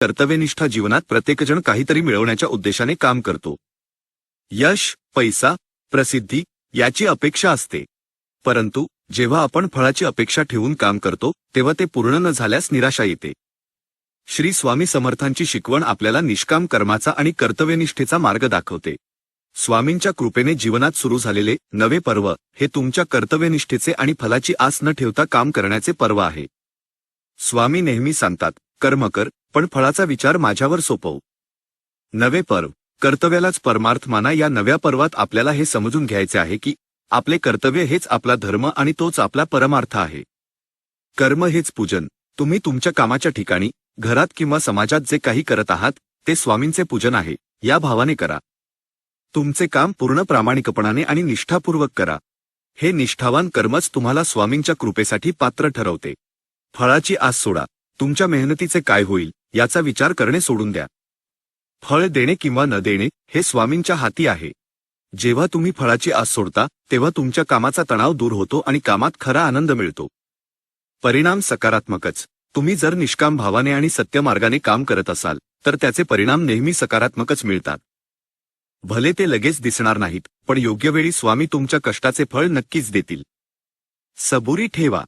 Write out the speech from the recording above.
कर्तव्यनिष्ठा जीवनात प्रत्येकजण काहीतरी मिळवण्याच्या उद्देशाने काम करतो. यश पैसा प्रसिद्धी याची अपेक्षा असते. परंतु जेव्हा आपण फळाची अपेक्षा ठेवून काम करतो तेव्हा ते पूर्ण न झाल्यास निराशा येते. श्री स्वामी समर्थांची शिकवण आपल्याला निष्काम कर्माचा आणि कर्तव्यनिष्ठेचा मार्ग दाखवते. स्वामींच्या कृपेने जीवनात सुरू झालेले नवे पर्व हे तुमच्या कर्तव्यनिष्ठेचे आणि फलाची आस न ठेवता काम करण्याचे पर्व आहे. स्वामी नेहमी सांगतात कर्म कर पण फळाचा विचार माझ्यावर सोपव. नवे पर्व. कर्तव्यालाच परमार्थ माना या नव्या पर्वात आपल्याला हे समजून घ्यायचे आहे की आपले कर्तव्य हेच आपला धर्म आणि तोच आपला परमार्थ आहे. कर्म हेच पूजन. तुम्ही तुमच्या कामाच्या ठिकाणी घरात किंवा समाजात जे काही करत आहात ते स्वामींचे पूजन आहे या भावाने करा. तुमचे काम पूर्ण प्रामाणिकपणाने आणि निष्ठापूर्वक करा. हे निष्ठावान कर्मच तुम्हाला स्वामींच्या कृपेसाठी पात्र ठरवते. फळाची आस सोडा. तुमच्या मेहनतीचे काय होईल? याचा विचार करणे सोडून द्या. फळ देणे किंवा न देणे हे स्वामींच्या हाती आहे. जेव्हा तुम्ही फळाची आस सोडता तेव्हा तुमच्या कामाचा तणाव दूर होतो आणि कामात खरा आनंद मिळतो. परिणाम सकारात्मकच. तुम्ही जर निष्काम भावाने आणि सत्य मार्गाने काम करत असाल तर त्याचे परिणाम नेहमी सकारात्मकच मिळतात. भले ते लगेच दिसणार नाहीत पण योग्य वेळी स्वामी तुमच्या कष्टाचे फळ नक्कीच देतील. सबुरी ठेवा.